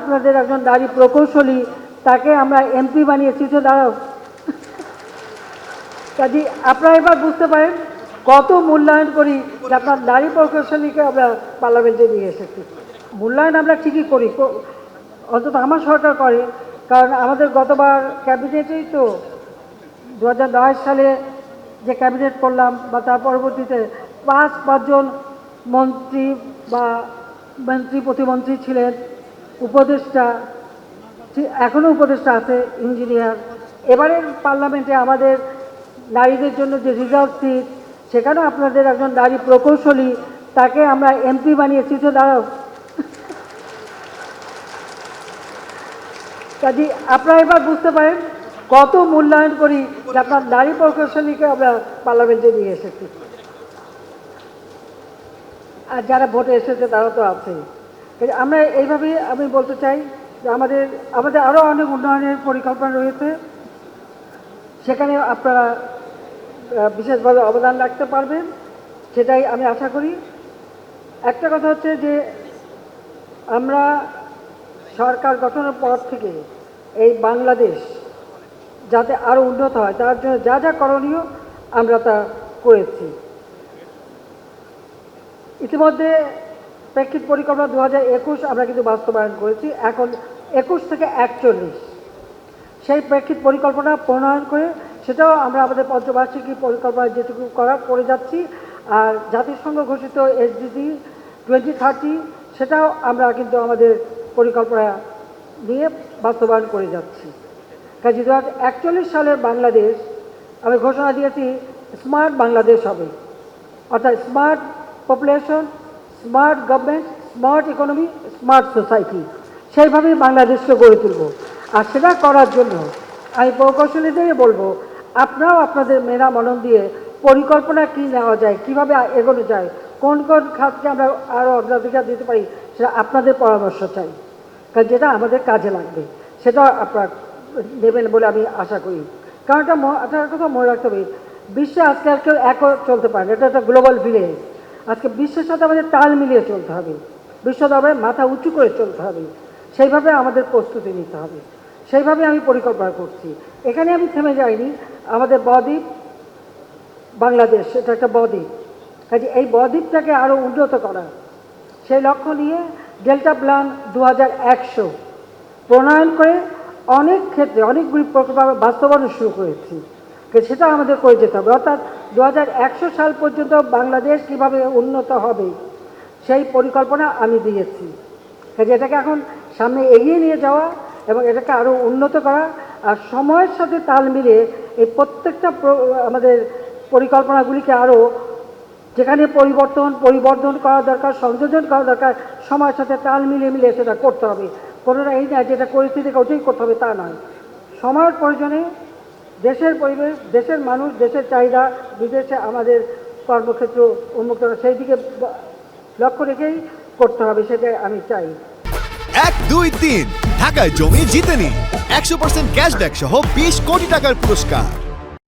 আপনাদের একজন নারী প্রকৌশলী, তাকে আমরা এমপি বানিয়েছি। তো দাঁড়াও। কাজে, আপনারা এবার বুঝতে পারেন কত মূল্যায়ন করি যে আপনার নারী প্রকৌশলীকে আমরা পার্লামেন্টে নিয়ে এসেছি। মূল্যায়ন আমরা ঠিকই করি অন্তত আমার সরকার করে, কারণ আমাদের গতবার ক্যাবিনেটেই তো দু সালে যে ক্যাবিনেট করলাম বা তার পরবর্তীতে পাঁচ পাঁচজন মন্ত্রী বা মন্ত্রী প্রতিমন্ত্রী ছিলেন উপদেষ্টা এখনও উপদেষ্টা আছে ইঞ্জিনিয়ার এবারের পার্লামেন্টে আমাদের নারীদের জন্য যে রিজার্ভ সিট সেখানেও আপনাদের একজন নারী প্রকৌশলী, তাকে আমরা এমপি বানিয়েছি তো দাঁড়াও। কাজে, আপনারা এবার বুঝতে পারেন কত মূল্যায়ন করি যে আপনার নারী প্রকৌশলীকে আমরা পার্লামেন্টে নিয়ে এসেছি। আর যারা ভোটে এসেছে তারা তো আছেই। আমরা এইভাবেই আমি বলতে চাই যে আমাদের আমাদের আরও অনেক উন্নয়নের পরিকল্পনা রয়েছে। সেখানে আপনারা বিশেষভাবে অবদান রাখতে পারবেন, সেটাই আমি আশা করি। একটা কথা হচ্ছে যে আমরা সরকার গঠনের পর থেকে এই বাংলাদেশ যাতে আরও উন্নত হয়, তার জন্য যা যা করণীয় আমরা তা করেছি। ইতিমধ্যে প্রেক্ষিত পরিকল্পনা দু আমরা কিন্তু বাস্তবায়ন করেছি। এখন একুশ থেকে একচল্লিশ। সেই প্রেক্ষিত পরিকল্পনা প্রণয়ন করে সেটাও আমরা আমাদের পঞ্চবার্ষিকী পরিকল্পনা যেটুকু করা, করে যাচ্ছি। আর জাতিসংঘ ঘোষিত এসডিজি টোয়েন্টি থার্টি সেটাও আমরা কিন্তু আমাদের পরিকল্পনা নিয়ে বাস্তবায়ন করে যাচ্ছি। কাজে দু একচল্লিশ সালের বাংলাদেশ, আমি ঘোষণা দিয়েছি স্মার্ট বাংলাদেশ হবে। অর্থাৎ smart population smart government, smart economy, smart society. সেইভাবেই বাংলাদেশকে গড়ে তুলব। আর সেটা করার জন্য আমি প্রকৌশলীদেরই বলব, আপনারাও আপনাদের মেধা মনন দিয়ে পরিকল্পনা কী নেওয়া যায়, কীভাবে এগোনো যায়, কোন কোন খাতকে আমরা আরও অগ্রাধিকার দিতে পারি, সেটা আপনাদের পরামর্শ চাই। কারণ যেটা আমাদের কাজে লাগবে, সেটা আপনারা নেবেন বলে আমি আশা করি। কারণ এটা একটা কথা মনে রাখতে হবে, বিশ্বে আজকে আর কেউ এক চলতে পারে এটা একটা গ্লোবাল ভিলেজ আজকে বিশ্বের সাথে আমাদের তাল মিলিয়ে চলতে হবে। বিশ্ব দরবারে মাথা উঁচু করে চলতে হবে। সেইভাবে আমাদের প্রস্তুতি নিতে হবে। সেইভাবে আমি পরিকল্পনা করছি। এখানে আমি থেমে যাইনি। আমাদের বদ্বীপ, বাংলাদেশ, এটা একটা বদ্বীপ। কাজে এই বদ্বীপটাকে আরও উন্নত করা। সেই লক্ষ্য নিয়ে ডেল্টা প্ল্যান দু হাজার একশো প্রণয়ন করে অনেক ক্ষেত্রে অনেকগুলি প্রকল্প বাস্তবায়ন শুরু করেছি। সেটা আমাদের করে যেতে হবে। অর্থাৎ দু হাজার একশো সাল পর্যন্ত বাংলাদেশ কীভাবে উন্নত হবে, সেই পরিকল্পনা আমি দিয়েছি। কাজে এটাকে এখন সামনে এগিয়ে নিয়ে যাওয়া এবং এটাকে আরও উন্নত করা আর সময়ের সাথে তাল মিলিয়ে এই প্রত্যেকটা আমাদের পরিকল্পনাগুলিকে আরও যেখানে পরিবর্তন পরিবর্তন করা দরকার, সংযোজন করা দরকার, সময়ের সাথে তাল মিলিয়ে মিলিয়ে সেটা করতে হবে। কোনোটা এই না যেটা পরিস্থিতিকে ওটাই করতে হবে, তা নয়। সময়ের প্রয়োজনে দেশের পরিবেশ, দেশের মানুষ, দেশের চাহিদা, বিদেশে আমাদের কর্মক্ষেত্র উন্মুক্ত সেই দিকে লক্ষ্য রেখেই করতে হবে, সেটাই আমি চাই। এক, দুই, তিন। ঢাকায় জমি জিতে নিন একশো পার্সেন্ট ক্যাশব্যাক সহ বিশ কোটি টাকার পুরস্কার।